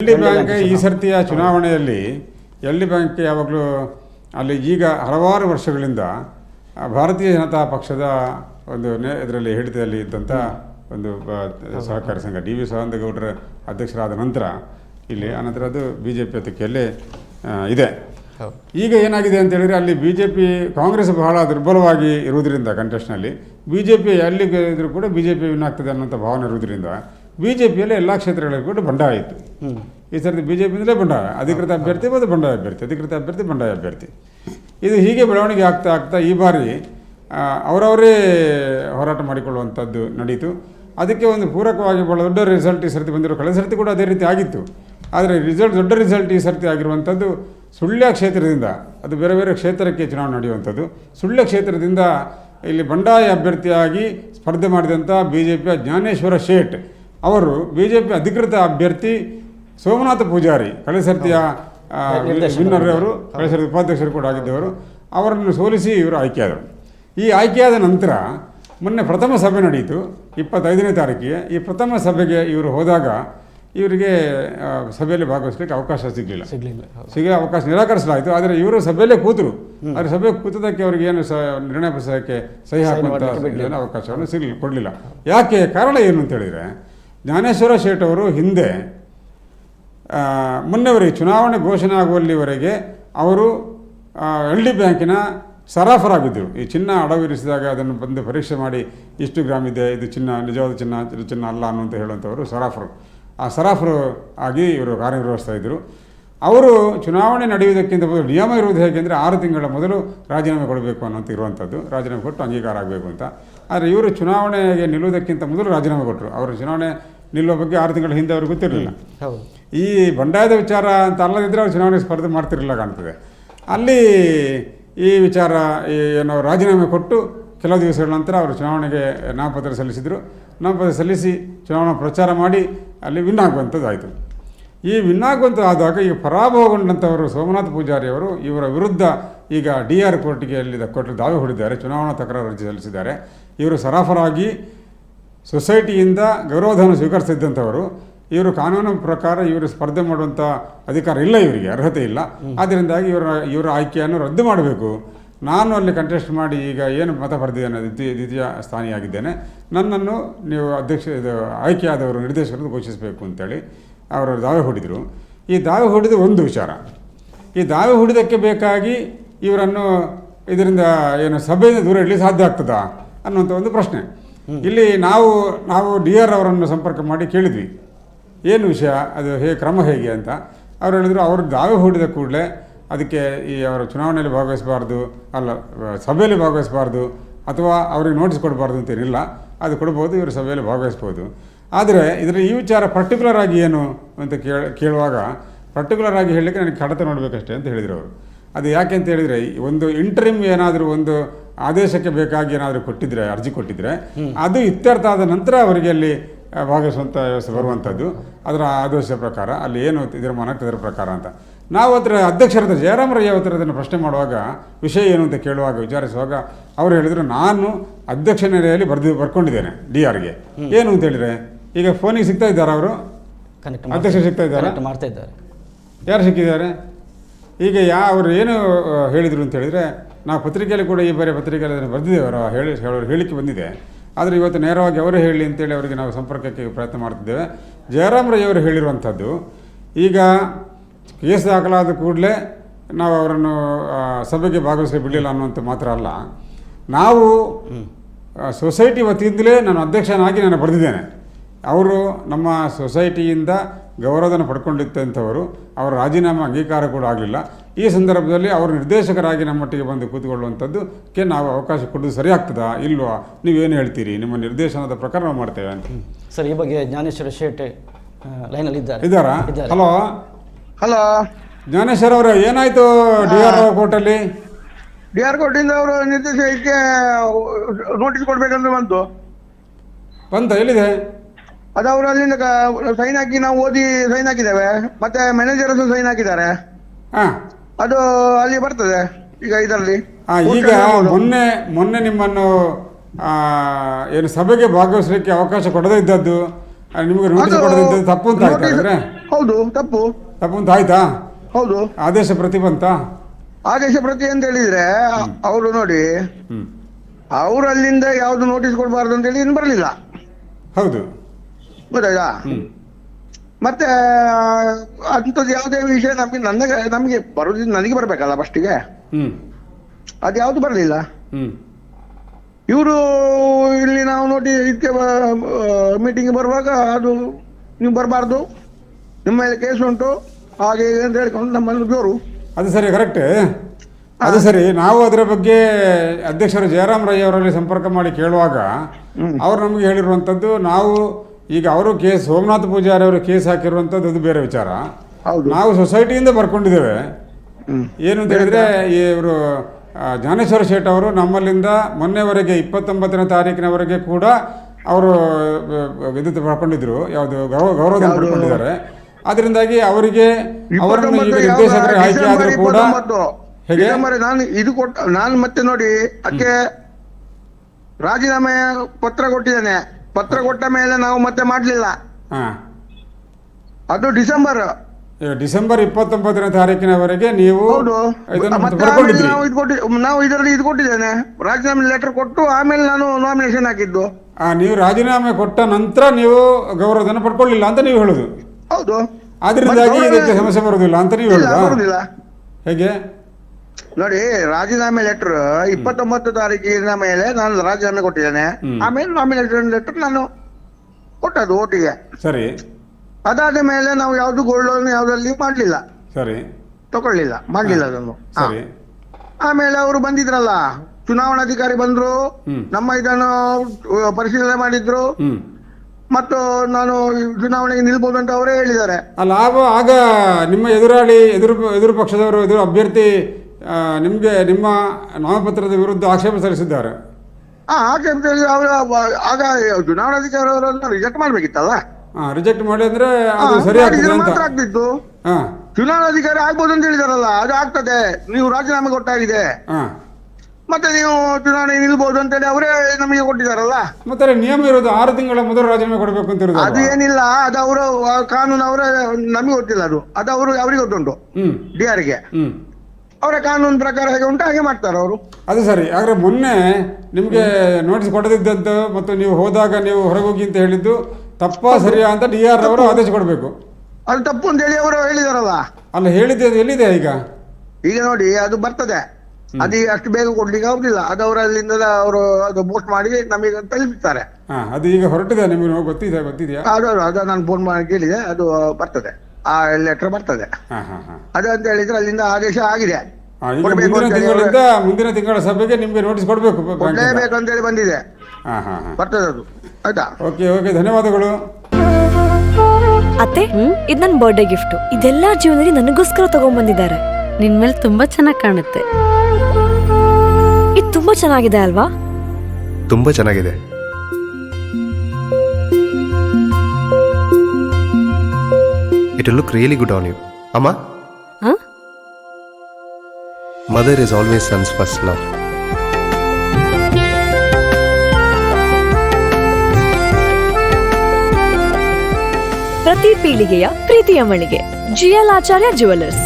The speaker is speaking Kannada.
ಎಲ್ ಡಿ ಬ್ಯಾಂಕ್ ಈ ಸರ್ತಿಯ ಚುನಾವಣೆಯಲ್ಲಿ ಎಲ್ ಡಿ ಬ್ಯಾಂಕ್ ಯಾವಾಗಲೂ ಅಲ್ಲಿ ಈಗ ಹಲವಾರು ವರ್ಷಗಳಿಂದ ಭಾರತೀಯ ಜನತಾ ಪಕ್ಷದ ಒಂದು ನೇ ಇದರಲ್ಲಿ ಹಿಡಿತದಲ್ಲಿ ಇದ್ದಂಥ ಒಂದು ಸಹಕಾರಿ ಸಂಘ ಡಿ ವಿ ಸದಾನಂದಗೌಡರ ಅಧ್ಯಕ್ಷರಾದ ನಂತರ ಇಲ್ಲಿ ಆನಂತರ ಅದು ಬಿ ಜೆ ಪಿ ಇದೆ. ಈಗ ಏನಾಗಿದೆ ಅಂತ ಹೇಳಿದ್ರೆ ಅಲ್ಲಿ ಬಿ ಜೆ ಪಿ ಕಾಂಗ್ರೆಸ್ ಬಹಳ ದುರ್ಬಲವಾಗಿ ಇರುವುದರಿಂದ ಕಂಟೆಸ್ಟ್ನಲ್ಲಿ ಬಿ ಜೆ ಪಿ ಎಲ್ಲಿಗೆ ಇದ್ರೂ ಕೂಡ ಬಿ ಜೆ ಪಿ ವಿನ್ ಆಗ್ತದೆ ಅನ್ನೋಂಥ ಭಾವನೆ ಇರುವುದರಿಂದ ಬಿ ಜೆ ಪಿಯಲ್ಲಿ ಎಲ್ಲ ಕ್ಷೇತ್ರಗಳಿಗೂ ಕೂಡ ಬಂಡಾಯ ಇತ್ತು. ಈ ಸರ್ತಿ ಬಿ ಜೆ ಪಿಯಿಂದಲೇ ಬಂಡಾಯ ಅಧಿಕೃತ ಅಭ್ಯರ್ಥಿ ಮತ್ತು ಬಂಡಾಯ ಅಭ್ಯರ್ಥಿ ಅಧಿಕೃತ ಅಭ್ಯರ್ಥಿ ಬಂಡಾಯ ಅಭ್ಯರ್ಥಿ. ಇದು ಹೀಗೆ ಬೆಳವಣಿಗೆ ಆಗ್ತಾ ಆಗ್ತಾ ಈ ಬಾರಿ ಅವರವರೇ ಹೋರಾಟ ಮಾಡಿಕೊಳ್ಳುವಂಥದ್ದು ನಡೀತು. ಅದಕ್ಕೆ ಒಂದು ಪೂರಕವಾಗಿ ಬಹಳ ದೊಡ್ಡ ರಿಸಲ್ಟ್ ಈ ಸರ್ತಿ ಬಂದಿರೋ ಕಳೆದ ಸರ್ತಿ ಕೂಡ ಅದೇ ರೀತಿ ಆಗಿತ್ತು. ಆದರೆ ರಿಸಲ್ಟ್ ದೊಡ್ಡ ರಿಸಲ್ಟ್ ಈ ಸರ್ತಿ ಆಗಿರುವಂಥದ್ದು ಸುಳ್ಯ ಕ್ಷೇತ್ರದಿಂದ ಅದು ಬೇರೆ ಬೇರೆ ಕ್ಷೇತ್ರಕ್ಕೆ ಚುನಾವಣೆ ನಡೆಯುವಂಥದ್ದು. ಸುಳ್ಯ ಕ್ಷೇತ್ರದಿಂದ ಇಲ್ಲಿ ಬಂಡಾಯ ಅಭ್ಯರ್ಥಿಯಾಗಿ ಸ್ಪರ್ಧೆ ಮಾಡಿದಂಥ ಬಿ ಜೆ ಪಿಯ ಜ್ಞಾನೇಶ್ವರ ಶೇಟ್ ಅವರು ಬಿ ಜೆ ಪಿ ಅಧಿಕೃತ ಅಭ್ಯರ್ಥಿ ಸೋಮನಾಥ ಪೂಜಾರಿ ಕಳೆದ ಸರ್ತಿಯ ವಿನ್ನರ್ ಅವರು ಕಳೆದ ಸರ್ತಿ ಉಪಾಧ್ಯಕ್ಷರು ಕೂಡ ಆಗಿದ್ದವರು. ಅವರನ್ನು ಸೋಲಿಸಿ ಇವರು ಆಯ್ಕೆಯಾದರು. ಈ ಆಯ್ಕೆಯಾದ ನಂತರ ಮೊನ್ನೆ ಪ್ರಥಮ ಸಭೆ ನಡೆಯಿತು ಇಪ್ಪತ್ತೈದನೇ ತಾರೀಕಿಗೆ. ಈ ಪ್ರಥಮ ಸಭೆಗೆ ಇವರು ಹೋದಾಗ ಇವರಿಗೆ ಸಭೆಯಲ್ಲಿ ಭಾಗವಹಿಸಲಿಕ್ಕೆ ಅವಕಾಶ ಸಿಗಲಿಲ್ಲ. ಸಿಗಲಿಲ್ಲ ಸಿಗಲಿ ಅವಕಾಶ ನಿರಾಕರಿಸಲಾಯಿತು. ಆದರೆ ಇವರು ಸಭೆಯಲ್ಲೇ ಕೂತರು. ಆದರೆ ಸಭೆ ಕೂತದಕ್ಕೆ ಅವರಿಗೆ ಏನು ಸ ನಿರ್ಣಯ ಪುಸ್ತಕಕ್ಕೆ ಸಹಿ ಹಾಕುವಂಥ ಏನು ಅವಕಾಶವನ್ನು ಸಿಗಲಿ ಕೊಡಲಿಲ್ಲ. ಯಾಕೆ? ಕಾರಣ ಏನು ಅಂತ ಹೇಳಿದರೆ ಜ್ಞಾನೇಶ್ವರ ಶೇಟ್ ಅವರು ಹಿಂದೆ ಮೊನ್ನೆವರೆಗೆ ಚುನಾವಣೆ ಘೋಷಣೆ ಆಗುವಲ್ಲಿವರೆಗೆ ಅವರು ಎಲ್ ಡಿ ಬ್ಯಾಂಕಿನ ಸರಾಫರಾಗಿದ್ದರು. ಈ ಚಿನ್ನ ಅಡವಿರಿಸಿದಾಗ ಅದನ್ನು ಬಂದು ಪರೀಕ್ಷೆ ಮಾಡಿ ಇಷ್ಟು ಗ್ರಾಮ್ ಇದೆ, ಇದು ಚಿನ್ನ, ನಿಜವಾದ ಚಿನ್ನ ಚಿನ್ನ ಅಲ್ಲ ಅನ್ನುವಂತ ಹೇಳುವಂಥವರು ಸರಾಫರು. ಆ ಸರಾಫರು ಆಗಿ ಇವರು ಕಾರ್ಯನಿರ್ವಹಿಸ್ತಾ ಇದ್ದರು. ಅವರು ಚುನಾವಣೆ ನಡೆಯುವುದಕ್ಕಿಂತ ಮೊದಲು ನಿಯಮ ಇರುವುದು ಹೇಗೆಂದರೆ ಆರು ತಿಂಗಳ ಮೊದಲು ರಾಜೀನಾಮೆ ಕೊಡಬೇಕು ಅನ್ನೋಂಥ ಇರುವಂಥದ್ದು. ರಾಜೀನಾಮೆ ಕೊಟ್ಟು ಅಂಗೀಕಾರ ಆಗಬೇಕು ಅಂತ. ಆದರೆ ಇವರು ಚುನಾವಣೆಗೆ ನಿಲ್ಲುವುದಕ್ಕಿಂತ ಮೊದಲು ರಾಜೀನಾಮೆ ಕೊಟ್ಟರು ಅವರು ಚುನಾವಣೆ ನಿಲ್ಲುವ ಬಗ್ಗೆ ಆರು ತಿಂಗಳ ಹಿಂದೆ ಅವ್ರಿಗೆ ಗೊತ್ತಿರಲಿಲ್ಲ. ಈ ಬಂಡಾಯದ ವಿಚಾರ ಅಂತ ಅಲ್ಲದಿದ್ದರೆ ಅವ್ರು ಚುನಾವಣೆ ಸ್ಪರ್ಧೆ ಮಾಡ್ತಿರಲಿಲ್ಲ ಕಾಣ್ತದೆ. ಅಲ್ಲಿ ಈ ವಿಚಾರ ಏನೋ ಏನು ರಾಜೀನಾಮೆ ಕೊಟ್ಟು ಕೆಲವು ದಿವಸಗಳ ನಂತರ ಅವರು ಚುನಾವಣೆಗೆ ನಾಮಪತ್ರ ಸಲ್ಲಿಸಿದರು. ನಾಮಪತ್ರ ಸಲ್ಲಿಸಿ ಚುನಾವಣಾ ಪ್ರಚಾರ ಮಾಡಿ ಅಲ್ಲಿ ವಿನ್ ಆಗುವಂಥದ್ದಾಯಿತು ಈ ವಿನ್ ಆಗುವಂಥದ್ದಾದಾಗ ಆದಾಗ ಈಗ ಪರಾಭವಗೊಂಡಂಥವರು ಸೋಮನಾಥ್ ಪೂಜಾರಿ ಅವರು ಇವರ ವಿರುದ್ಧ ಈಗ ಡಿ ಆರ್ ಕೋರ್ಟ್ಗೆ ಅಲ್ಲಿ ಕೊಟ್ಟು ದಾವೆ ಹೂಡಿದ್ದಾರೆ ಚುನಾವಣಾ ತಕರಾರು ಅರ್ಜಿ ಸಲ್ಲಿಸಿದ್ದಾರೆ. ಇವರು ಸರಾಫರಾಗಿ ಸೊಸೈಟಿಯಿಂದ ಗೌರವಧನ ಸ್ವೀಕರಿಸಿದ್ದಂಥವರು. ಇವರು ಕಾನೂನು ಪ್ರಕಾರ ಇವರು ಸ್ಪರ್ಧೆ ಮಾಡುವಂಥ ಅಧಿಕಾರ ಇಲ್ಲ ಇವರಿಗೆ ಅರ್ಹತೆ ಇಲ್ಲ. ಆದ್ದರಿಂದಾಗಿ ಇವರ ಇವರ ಆಯ್ಕೆಯನ್ನು ರದ್ದು ಮಾಡಬೇಕು. ನಾನು ಅಲ್ಲಿ ಕಂಟೆಸ್ಟ್ ಮಾಡಿ ಈಗ ಏನು ಮತ ಪಡೆದಿದ್ದೇನೆ ದ್ವಿತೀಯ ದ್ವಿತೀಯ ಸ್ಥಾನಿಯಾಗಿದ್ದೇನೆ. ನನ್ನನ್ನು ನೀವು ಅಧ್ಯಕ್ಷ ಇದು ಆಯ್ಕೆಯಾದವರು ನಿರ್ದೇಶಕರು ಘೋಷಿಸಬೇಕು ಅಂತೇಳಿ ಅವರು ದಾವೆ ಹೂಡಿದರು. ಈ ದಾವೆ ಹೊಡೆದು ಒಂದು ವಿಚಾರ. ಈ ದಾವೆ ಹೂಡಿದಕ್ಕೆ ಬೇಕಾಗಿ ಇವರನ್ನು ಇದರಿಂದ ಏನು ಸಭೆಯಿಂದ ದೂರ ಇಡಲಿ ಸಾಧ್ಯ ಆಗ್ತದಾ ಅನ್ನುವಂಥ ಒಂದು ಪ್ರಶ್ನೆ. ಇಲ್ಲಿ ನಾವು ನಾವು ಡಿ ಆರ್ ಅವರನ್ನು ಸಂಪರ್ಕ ಮಾಡಿ ಕೇಳಿದ್ವಿ. ಏನು ವಿಷಯ? ಅದು ಹೇಗೆ ಕ್ರಮ ಹೇಗೆ ಅಂತ. ಅವ್ರು ಹೇಳಿದ್ರು ಅವರು ದಾವೆ ಹೂಡಿದ ಕೂಡಲೇ ಅದಕ್ಕೆ ಈ ಅವರ ಚುನಾವಣೆಯಲ್ಲಿ ಭಾಗವಹಿಸಬಾರ್ದು ಅಲ್ಲ ಸಭೆಯಲ್ಲಿ ಭಾಗವಹಿಸಬಾರ್ದು ಅಥವಾ ಅವ್ರಿಗೆ ನೋಟಿಸ್ ಕೊಡಬಾರ್ದು ಅಂತೇನಿಲ್ಲ ಅದು ಕೊಡ್ಬೋದು ಇವರು ಸಭೆಯಲ್ಲಿ ಭಾಗವಹಿಸ್ಬೋದು. ಆದರೆ ಇದರ ಈ ವಿಚಾರ ಪರ್ಟಿಕ್ಯುಲರ್ ಆಗಿ ಏನು ಅಂತ ಕೇಳ ಕೇಳುವಾಗ ಪರ್ಟಿಕ್ಯುಲರ್ ಆಗಿ ಹೇಳಲಿಕ್ಕೆ ನನಗೆ ಕಡತ ನೋಡಬೇಕಷ್ಟೇ ಅಂತ ಹೇಳಿದರು ಅವರು. ಅದು ಯಾಕೆ ಅಂತ ಹೇಳಿದರೆ ಒಂದು ಇಂಟ್ರಿಮ್ ಏನಾದರೂ ಒಂದು ಆದೇಶಕ್ಕೆ ಬೇಕಾಗಿ ಏನಾದರೂ ಕೊಟ್ಟಿದ್ರೆ ಅರ್ಜಿ ಕೊಟ್ಟಿದ್ರೆ ಅದು ಇತ್ಯರ್ಥ ಆದ ನಂತರ ಅವರಿಗೆ ಅಲ್ಲಿ ಭಾಗವಹಿಸುವಂಥ ವ್ಯವಸ್ಥೆ ಬರುವಂಥದ್ದು ಅದರ ಆದೇಶ ಪ್ರಕಾರ ಅಲ್ಲಿ ಏನು ತೀರ್ಮಾನ ಇದರ ಪ್ರಕಾರ ಅಂತ. ನಾವು ಅದರ ಅಧ್ಯಕ್ಷರಾದ ಜಯರಾಮರಯ್ಯ ಹತ್ರ ಅದನ್ನು ಪ್ರಶ್ನೆ ಮಾಡುವಾಗ ವಿಷಯ ಏನು ಅಂತ ಕೇಳುವಾಗ ವಿಚಾರಿಸುವಾಗ ಅವರು ಹೇಳಿದರು ನಾನು ಅಧ್ಯಕ್ಷ ನೆಲೆಯಲ್ಲಿ ಬರೆದು ಬರ್ಕೊಂಡಿದ್ದೇನೆ ಡಿ ಆರ್ಗೆ. ಏನು ಅಂತ ಹೇಳಿದ್ರೆ ಈಗ ಫೋನಿಗೆ ಸಿಗ್ತಾ ಇದ್ದಾರೆ ಅವರು? ಕನೆಕ್ಟ್ ಅಧ್ಯಕ್ಷ ಸಿಗ್ತಾ ಇದ್ದಾರೆ? ಮಾಡ್ತಾ ಇದ್ದಾರೆ. ಯಾರು ಸಿಕ್ಕಿದ್ದಾರೆ? ಈಗ ಯಾ ಅವರು ಏನು ಹೇಳಿದರು ಅಂತ ಹೇಳಿದರೆ ನಾವು ಪತ್ರಿಕೆಯಲ್ಲಿ ಕೂಡ ಈ ಬಾರಿ ಪತ್ರಿಕೆಯಲ್ಲಿ ಅದನ್ನು ಬರೆದಿದ್ದೇವೆ ಅವರು ಹೇಳಿ ಹೇಳೋರು ಹೇಳಿಕೆ ಬಂದಿದೆ. ಆದರೆ ಇವತ್ತು ನೇರವಾಗಿ ಅವರು ಹೇಳಿ ಅಂತೇಳಿ ಅವರಿಗೆ ನಾವು ಸಂಪರ್ಕಕ್ಕೆ ಪ್ರಯತ್ನ ಮಾಡ್ತಿದ್ದೇವೆ. ಜಯರಾಮ್ ರೈ ಅವರು ಹೇಳಿರುವಂಥದ್ದು ಈಗ ಕೇಸ್ ದಾಖಲಾದ ಕೂಡಲೇ ನಾವು ಅವರನ್ನು ಸಭೆಗೆ ಭಾಗವಹಿಸಲು ಬಿಡಲಿಲ್ಲ ಅನ್ನುವಂಥ ಮಾತ್ರ ಅಲ್ಲ. ನಾವು ಸೊಸೈಟಿ ವತಿಯಿಂದಲೇ ನಾನು ಅಧ್ಯಕ್ಷನಾಗಿ ನಾನು ಬರೆದಿದ್ದೇನೆ. ಅವರು ನಮ್ಮ ಸೊಸೈಟಿಯಿಂದ ಗೌರವಧನ ಪಡ್ಕೊಂಡಿತ್ತಂಥವರು ಅವರ ರಾಜೀನಾಮೆ ಅಂಗೀಕಾರ ಕೂಡ ಆಗಲಿಲ್ಲ. ಈ ಸಂದರ್ಭದಲ್ಲಿ ಅವರು ನಿರ್ದೇಶಕರಾಗಿ ನಮ್ಮೊಟ್ಟಿಗೆ ಬಂದು ಕೂತ್ಕೊಳ್ಳುವಂಥದ್ದಕ್ಕೆ ನಾವು ಅವಕಾಶ ಕೊಡೋದು ಸರಿ ಆಗ್ತದಾ ಇಲ್ವಾ? ನೀವೇನು ಹೇಳ್ತೀರಿ? ನಿಮ್ಮ ನಿರ್ದೇಶನದ ಪ್ರಕಾರ ನಾವು ಮಾಡ್ತೇವೆ ಅಂತ. ಸರ್ ಈ ಬಗ್ಗೆ ಜ್ಞಾನೇಶ್ವರ ಶೆಟ್ಟಿ ಲೈನಲ್ಲಿ ಇದ್ದಾರೆ. ಇದ್ದಾರಾ? ಹಲೋ? ಹಲೋ? ಜ್ಞಾನೇಶ್ವರ ಅವರು ಏನಾಯ್ತು ಡಿ ಆರ್ ಕೋರ್ಟಲ್ಲಿ? ಡಿ ಆರ್ ಕೋರ್ಟಿಂದ ಅವರು ನಿರ್ದೇಶಕ್ಕೆ ನೋಟಿಸ್ ಕೊಡ್ಬೇಕಂದ್ರೆ ಬಂತು. ಬಂತ? ಎಲ್ಲಿದೆ? ಅದು ಅವರು ಅಲ್ಲಿಂದ ಸೈನ್ ಹಾಕಿ ನಾವು ಓದಿ ಸೈನ್ ಹಾಕಿದ್ದೇವೆ. ಮತ್ತೆ ಮ್ಯಾನೇಜರ್ ಸೈನ್ ಹಾಕಿದ್ದಾರೆ. ಹಾಂ. ಅದು ಅಲ್ಲಿ ಬರ್ತದೆ ಈಗ ಇದರಲ್ಲಿ. ಈಗ ಮೊನ್ನೆ ಮೊನ್ನೆ ನಿಮ್ಮನ್ನು ಏನು ಸಭೆಗೆ ಭಾಗವಹಿಸಲಿಕ್ಕೆ ಅವಕಾಶ ಕೊಡದೇ ಇದ್ದದ್ದು ನಿಮಗೆ ನೋಟಿಸ್ ಕೊಡದೇ ಕೊಡದಿದ್ದು ತಪ್ಪು ಅಂತ ಆಯ್ತಾ ಹೌದು ತಪ್ಪು. ತಪ್ಪು ಅಂತ ಆಯ್ತಾ? ಹೌದು. ಆದೇಶ ಪ್ರತಿ ಬಂತ ಆದೇಶ ಪ್ರತಿ ಅಂತ ಹೇಳಿದ್ರೆ ಅವರು ನೋಡಿ ಅವ್ರು ಅಲ್ಲಿಂದ ಯಾವ್ದು ನೋಟಿಸ್ ಕೊಡಬಾರ್ದು ಅಂತ ಹೇಳಿ ಇನ್ನು ಬರಲಿಲ್ಲ. ಹೌದು. ಗೊತ್ತಾಯ್ತಾ ಮತ್ತೆ ಅಂಥದ್ದು ಯಾವುದೇ ವಿಷಯ ನಮಗೆ ನನಗೆ ನಮಗೆ ಬರೋದಿಲ್ಲ ನನಗೆ ಬರಬೇಕಲ್ಲ ಫಸ್ಟಿಗೆ ಅದು ಯಾವುದು ಬರಲಿಲ್ಲ. ಇವರು ಇಲ್ಲಿ ನಾವು ನೋಡಿ ಇದಕ್ಕೆ ಮೀಟಿಂಗ್ ಬರುವಾಗ ಅದು ನೀವು ಬರಬಾರ್ದು. ನಿಮ್ಮ ಮೇಲೆ ಕೇಸ್ ಉಂಟು. ಹಾಗೆ ಅಂತ ಹೇಳ್ಕೊಂಡು ನಮ್ಮನ್ನು ಜೋರು ಅದು ಸರಿ ಕರೆಕ್ಟ್ ಅದು ಸರಿ. ನಾವು ಅದರ ಬಗ್ಗೆ ಅಧ್ಯಕ್ಷರು ಜಯರಾಮ್ ರಾಯ್ ಅವರಲ್ಲಿ ಸಂಪರ್ಕ ಮಾಡಿ ಕೇಳುವಾಗ ಅವರು ನಮಗೆ ಹೇಳಿರುವಂಥದ್ದು ನಾವು ಈಗ ಅವರು ಕೇಸ್ ಸೋಮನಾಥ್ ಪೂಜಾರಿ ಅವರು ಕೇಸ್ ಹಾಕಿರುವಂತದ್ದು ಅದು ಬೇರೆ ವಿಚಾರ. ನಾವು ಸೊಸೈಟಿಯಿಂದ ಬರ್ಕೊಂಡಿದ್ದೇವೆ. ಏನು ಅಂತ ಹೇಳಿದ್ರೆ ಇವರು ಜ್ಞಾನೇಶ್ವರ ಶೇಟ್ ಅವರು ನಮ್ಮಲ್ಲಿಂದ ಮೊನ್ನೆವರೆಗೆ ಇಪ್ಪತ್ತೊಂಬತ್ತನೇ ತಾರೀಕಿನವರೆಗೆ ಕೂಡ ಅವರು ವಿದ್ಯುತ್ ಪಡ್ಕೊಂಡಿದ್ರು. ಯಾವುದು ಗೌರವ ಗೌರವಧನ ಪಡ್ಕೊಂಡಿದ್ದಾರೆ. ಅದರಿಂದಾಗಿ ಅವರಿಗೆ ಅವರನ್ನು ಈಗ ನಿರ್ದೇಶಕರ ಆಯ್ಕೆ ಆದರೂ ಕೂಡ ಹೇಗೆ? ನಾನು ಇದು ಕೊಟ್ಟ ನಾನು ಮತ್ತೆ ನೋಡಿ ಅದಕ್ಕೆ ರಾಜೀನಾಮೆ ಪತ್ರ ಕೊಟ್ಟಿದ್ದೇನೆ. ಪತ್ರ ಕೊಟ್ಟ ಮೇಲೆ ನಾವು ಮತ್ತೆ ಮಾಡಲಿಲ್ಲ. ಹಾಂ. ಅದು ಡಿಸೆಂಬರ್. ಡಿಸೆಂಬರ್ ಇಪ್ಪತ್ತೊಂಬತ್ತನೇ ತಾರೀಕಿನವರೆಗೆ ನೀವು ಹೌದು. ಇದನ್ನು ಮತ್ತೆ ಆಮೇಲೆ ಬರ್ಕೊಂಡಿದ್ರಿ. ನಾವು ಇದು ಕೊಟ್ಟಿ ನಾವು ಇದರಲ್ಲಿ ಇದು ಕೊಟ್ಟಿದ್ದೇನೆ. ರಾಜೀನಾಮೆ ಲೆಟರ್ ಕೊಟ್ಟು ಆಮೇಲೆ ನಾನು ನಾಮಿನೇಷನ್ ಹಾಕಿದ್ದು. ಆ, ನೀವು ರಾಜೀನಾಮೆ ಕೊಟ್ಟ ನಂತರ ನೀವು ಗೌರವಧನ ಪಡ್ಕೊಳ್ಳಿಲ್ಲ ಅಂತ ನೀವು ಹೇಳುದು. ಹೌದು. ಆದ್ರಿಂದಾಗಿ ಮತ್ತೆ ಇದಕ್ಕೆ ಸಮಸ್ಯೆ ಬರುವುದಿಲ್ಲ ಅಂತ ನೀವು ಇಲ್ಲ, ಹೇಳುದಾ? ಬರುದಿಲ್ಲ ಹೇಗೆ? ನೋಡಿ ರಾಜೀನಾಮೆ ಲೆಟರ್ ಇಪ್ಪತ್ತೊಂಬತ್ತು ತಾರೀಕಿನ ಮೇಲೆ ನಾನು ರಾಜೀನಾಮೆ ಕೊಟ್ಟಿದ್ದೇನೆ. ಆಮೇಲೆ ನಾಮಿನೇಷನ್ ಲೆಟರ್ ನಾನು ಕೊಟ್ಟದ್ದು ಓಟಿಗೆ ಸರಿ. ಅದಾದ ಮೇಲೆ ನಾವು ಯಾವ್ದು ಗೋಲ್ಡ್ ಲೋನ್ ಯಾವ್ದಲ್ಲಿ ಮಾಡ್ಲಿಲ್ಲ. ಸರಿ. ತಗೊಳ್ಳಿಲ್ಲ ಮಾಡ್ಲಿಲ್ಲ ಅದನ್ನು. ಆಮೇಲೆ ಅವರು ಬಂದಿದ್ರಲ್ಲ ಚುನಾವಣಾಧಿಕಾರಿ ಬಂದ್ರು ನಮ್ಮ ಇದನ್ನು ಪರಿಶೀಲನೆ ಮಾಡಿದ್ರು. ಮತ್ತು ನಾನು ಚುನಾವಣೆಗೆ ನಿಲ್ಬೋದು ಅಂತ ಅವರೇ ಹೇಳಿದ್ದಾರೆ. ಅಲ್ಲ ಆಗ ನಿಮ್ಮ ಎದುರಾಳಿ ಎದುರು ಎದುರು ಪಕ್ಷದವರು ಎದುರು ಅಭ್ಯರ್ಥಿ ನಿಮ್ಗೆ ನಿಮ್ಮ ನಾಮಪತ್ರದ ವಿರುದ್ಧ ಆಕ್ಷೇಪ ಸಲ್ಲಿಸಿದ್ದಾರೆ. ಆ ಹೇಳಿ ಅವರ ಆಗ ಚುನಾವಣಾಧಿಕಾರಿ ಅವರನ್ನ ರಿಜೆಕ್ಟ್ ಮಾಡ್ಬೇಕಿತ್ತಲ್ಲ? ರಿಜೆಕ್ಟ್ ಮಾಡಿ ಅಂದ್ರೆ ಅದು ಹಾ, ಸರಿ ಆಗ್ತದೆ ಮಾಡಿದ್ರೆ ಅಂತ ಆಗ್ತಿತ್ತು. ಹಾ. ಚುನಾವಣಾಧಿಕಾರಿ ಆಗ್ಬೋದು ಅಂತ ಹೇಳಿದಾರಲ್ಲ ಅದು ಆಗ್ತದೆ. ನೀವು ರಾಜೀನಾಮೆ ಕೊಟ್ಟಾಗಿದೆ. ಹಾ. ಮತ್ತೆ ನೀವು ಚುನಾವಣೆ ನಿಲ್ಬಹುದು ಅಂತೇಳಿ ಅವರೇ ನಮಗೆ ಕೊಟ್ಟಿದಾರಲ್ಲ? ಮತ್ತೆ ನಿಯಮ ಇರೋದು ಆರು ತಿಂಗಳ ಮೊದಲು ರಾಜೀನಾಮೆ ಕೊಡಬೇಕು ಅಂತ ಇರೋದು ಅದು ಏನಿಲ್ಲ ಅದು ಅವರು ಕಾನೂನು ಅವರೇ ನಮಗೆ ಗೊತ್ತಿಲ್ಲ ಅದು. ಅದು ಅವರು ಅವರಿಗೆ ಗೊತ್ತುಂಟು. ಹ್ಮ್. ಡಿ ಆರ್ಗೆ. ಹ್ಮ್. ಅವರ ಕಾನೂನು ಪ್ರಕಾರ ಹೇಗೆ ಉಂಟು ಹಾಗೆ ಮಾಡ್ತಾರೆ ಅವರು. ಅದು ಸರಿ. ಆದರೆ ಮೊನ್ನೆ ನಿಮಗೆ ನೋಟಿಸ್ ಕೊಡದಿದ್ದಂತ ಮತ್ತು ನೀವು ಹೋದಾಗ ನೀವು ಹೊರಗೋಗಿ ಅಂತ ಹೇಳಿದ್ದು ತಪ್ಪಾ ಸರಿಯಾ ಅಂತ ಡಿ ಆರ್ ಅವರು ಆದೇಶ ಕೊಡಬೇಕು. ಅದು ತಪ್ಪು ಅಂತ ಹೇಳಿ ಅವರು ಹೇಳಿದಾರಲ್ಲ. ಅಲ್ಲ ಹೇಳಿದ್ದೆ ಅದು ಎಲ್ಲಿದೆ ಈಗ? ಈಗ ನೋಡಿ ಅದು ಬರ್ತದೆ. ಅದು ಅಷ್ಟು ಬೇಗ ಕೊಡ್ಲಿಕ್ಕೆ ಆಗುದಿಲ್ಲ. ಅದು ಅವರು ಅಲ್ಲಿಂದ ಅವರು ಅದು ಪೋಸ್ಟ್ ಮಾಡಿ ನಮಗೆ ತಲುಪಿಸ್ತಾರೆ. ಹಾ ಅದು ಈಗ ಹೊರಟಿದೆ ನಿಮಗೆ ಗೊತ್ತಿದೆ ಗೊತ್ತಿದೆಯಾ? ಅದು ಅದು ನಾನು ಫೋನ್ ಮಾಡಿ ಕೇಳಿದೆ ಅದು ಬರ್ತದೆ. ಆ ಲೆಟರ್ ಬರ್ತದೆ. ಹಾ ಹಾ ಹಾ. ಅದು ಅಂತ ಹೇಳಿದ್ರೆ ಅಲ್ಲಿಂದ ಆದೇಶ ಆಗಿದೆ. ಕೊಡ್ಬೇಕು ಮುಂದಿನ ಅಂತ ಹೇಳಿ ಮುಂದಿನ ತಿಂಗಳ ಸಭೆಗೆ ನಿಮಗೆ ನೋಟಿಸ್ ಕೊಡಬೇಕು ಕೊಡ್ಲೇಬೇಕು ಅಂತ ಹೇಳಿ ಬಂದಿದೆ. ಹಾ ಹಾ ಹಾ. ಬರ್ತದೆ ಅದು ಆಯ್ತಾ? ಓಕೆ ಓಕೆ ಧನ್ಯವಾದಗಳು. ಅತ್ತೆ ಇದು ನನ್ನ ಬರ್ಡೇ ಗಿಫ್ಟ್ ಇದೆಲ್ಲ ಜೀವನದಲ್ಲಿ ನನಗೋಸ್ಕರ ತಗೊಂಡ್ಬಂದಿದ್ದಾರೆ ನಿನ್ ಮೇಲೆ ತುಂಬಾ ಚೆನ್ನಾಗಿ ಕಾಣುತ್ತೆ. ಇದು ತುಂಬಾ ಚೆನ್ನಾಗಿದೆ ಅಲ್ವಾ? ತುಂಬಾ ಚೆನ್ನಾಗಿದೆ. It look really good on you ಅಮ್ಮ ಹ? Mother is always sons first love ಪ್ರತಿ ಪೀಳಿಗೆಯ ಪ್ರೀತಿಯ ಮಳಿಗೆ. ಜಿಎಲ್ ಆಚಾರ್ಯ ಜುವೆಲ್ಲರ್ಸ್